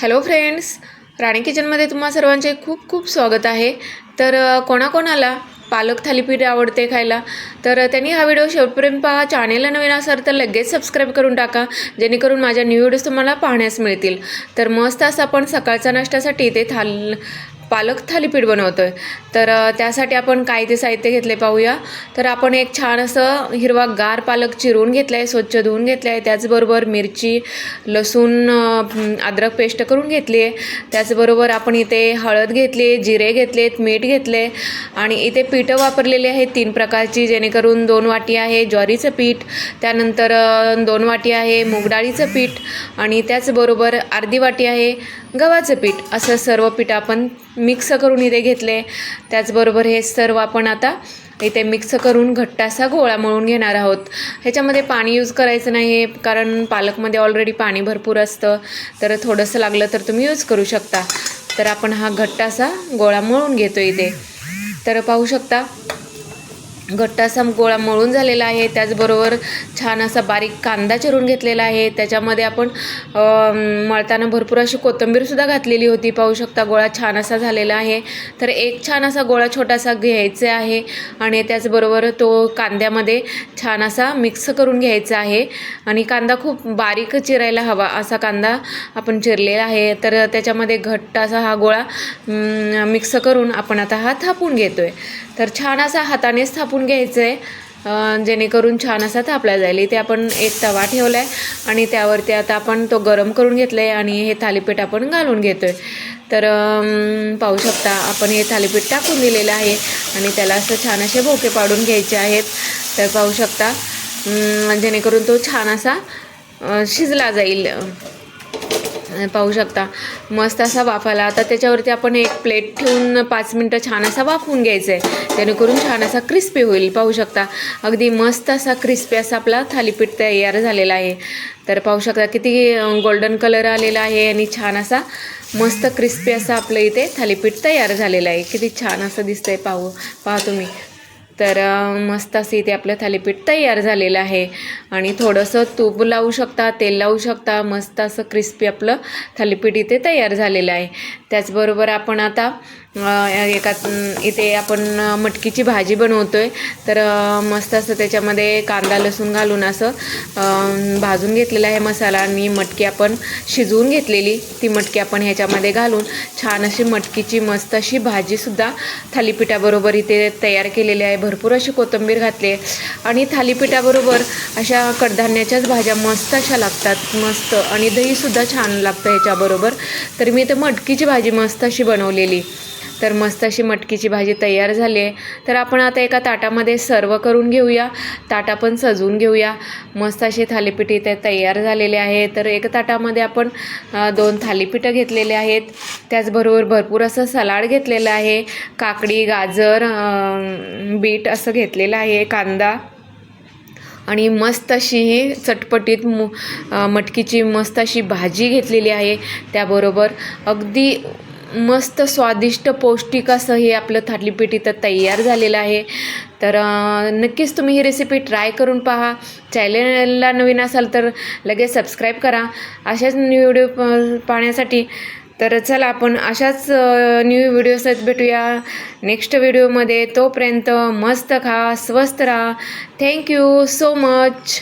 Hello friends राणी किचनमध्ये तुम्हा सर्वांचे खूप खूप स्वागत आहे. तर कोणाकोणाला पालक थालीपीठ आवडते खायला तर त्यांनी हा व्हिडिओ शेवटपर्यंत पहा. चॅनेलला नवीन असाल तर लगेच सबस्क्राईब करून टाका जेणेकरून माझ्या न्यू व्हिडिओज तुम्हाला पाहण्यास मिळतील. तर मस्त असं आपण सकाळच्या नाश्त्यासाठी ते थाल पालक थालीपीठ बनवतो आहे तर त्यासाठी आपण काय ते साहित्य घेतले पाहूया. तर आपण एक छान असं हिरवा गार पालक चिरून घेतला आहे स्वच्छ धुवून घेतला आहे त्याचबरोबर मिरची लसूण अद्रक पेस्ट करून घेतली आहे त्याचबरोबर आपण इथे हळद घेतली जिरे घेतलेत मीठ घेतले. आणि इथे पीठं वापरलेली आहेत तीन प्रकारची जेणेकरून दोन वाटी आहे ज्वारीचं पीठ त्यानंतर दोन वाटी आहे मूगडाळीचं पीठ आणि त्याचबरोबर अर्धी वाटी आहे गव्हाचं पीठ. असं सर्व पीठ आपण मिक्स करून इथे घेतले. त्याचबरोबर हे सर्व आपण आता इथे मिक्स करून घट्ट असा गोळा मळून घेणार आहोत. ह्याच्यामध्ये पाणी यूज करायचं नाही आहे कारण पालकमध्ये ऑलरेडी पाणी भरपूर असतं. तर थोडंसं लागलं तर तुम्ही यूज करू शकता. तर आपण हा घट्ट असा गोळा मळून घेतो इथे. तर पाहू शकता घट्ट असा गोळा मळून झालेला आहे. त्याचबरोबर छान असा बारीक कांदा चिरून घेतलेला आहे. त्याच्यामध्ये आपण मळताना भरपूर अशी कोथिंबीरसुद्धा घातलेली होती. पाहू शकता गोळा छान असा झालेला आहे. तर एक छान असा गोळा छोटासा घ्यायचा आहे आणि त्याचबरोबर तो कांद्यामध्ये छान असा मिक्स करून घ्यायचा आहे. आणि कांदा खूप बारीक चिरायला हवा असा कांदा आपण चिरलेला आहे. तर त्याच्यामध्ये घट्ट असा हा गोळा मिक्स करून आपण आता हा थापून घेतो आहे तर छान असा हातानेच थापून घ्यायचं आहे जेणेकरून छान असा थापला जाईल. इथे आपण एक तवा ठेवला आहे आणि त्यावरती आता आपण तो गरम करून घेतला आहे आणि हे थालीपीठ आपण घालून घेतो आहे तर पाहू शकता आपण हे थालीपीठ टाकून दिलेलं आहे आणि त्याला असं छान असे भोके पाडून घ्यायचे आहेत. तर पाहू शकता जेणेकरून तो छान असा शिजला जाईल. पाहू शकता मस्त असा वाफाला. आता त्याच्यावरती आपण एक प्लेट ठेवून पाच मिनटं छान असा वाफवून घ्यायचं आहे जेणेकरून छान असा क्रिस्पी होईल. पाहू शकता. अगदी मस्त असा क्रिस्पी असा आपला थालीपीठ तयार झालेला आहे. तर पाहू शकता किती गोल्डन कलर आलेला आहे आणि छान असा मस्त क्रिस्पी असा आपलं इथे थालीपीठ तयार झालेलं आहे. किती छान असं दिसतंय पाहू पाहा तुम्ही. तर मस्त असं इथे आपलं थालीपीठ तयार झालेलं आहे. आणि थोडंसं तूप लावू शकता तेल लावू शकता. मस्त असं क्रिस्पी आपलं थालीपीठ इथे तयार झालेलं आहे. त्याचबरोबर आपण आता एका इथे आपण मटकीची भाजी बनवतो आहे तर मस्त असं त्याच्यामध्ये कांदा लसूण घालून असं भाजून घेतलेला आहे मसाला. आणि मटकी आपण शिजवून घेतलेली ती मटकी आपण ह्याच्यामध्ये घालून छान अशी मटकीची मस्त अशी भाजीसुद्धा थालीपीठाबरोबर इथे तयार केलेली आहे. भरपूर अशी कोथिंबीर घातली आहे आणि थालीपीठाबरोबर अशा कडधान्याच्याच भाज्या मस्त अशा लागतात मस्त. आणि दहीसुद्धा छान लागतं ह्याच्याबरोबर. तर मी इथं मटकीची भाजी मस्त अशी बनवलेली. तर मस्त अशी मटकीची भाजी तयार झाली आहे. तर आपण आता एका ताटामध्ये सर्व करून घेऊया. ताटा पण सजवून घेऊया. मस्त असे थालीपीठ इथे तयार झालेले आहे. तर एका ताटामध्ये आपण दोन थालीपीठं घेतलेले आहेत. त्याचबरोबर भरपूर असं सलाड घेतलेलं आहे काकडी गाजर बीट असं घेतलेलं आहे कांदा. आणि मस्त अशी ही चटपटीत मु मटकीची मस्त अशी भाजी घेतलेली आहे. त्याबरोबर अगदी मस्त स्वादिष्ट पौष्टिक असं हे आपलं थालीपीठ इथं तयार झालेलं आहे. तर नक्कीच तुम्ही ही रेसिपी ट्राय करून पहा. चॅनलला नवीन असाल तर लगेच सबस्क्राईब करा. अशाच व्हिडिओ प- पाहण्यासाठी तर चला आपण अशाच न्यू व्हिडिओसहित भेटूया. नेक्स्ट व्हिडिओमध्ये तोपर्यंत मस्त खा स्वस्त राहा. Thank you so much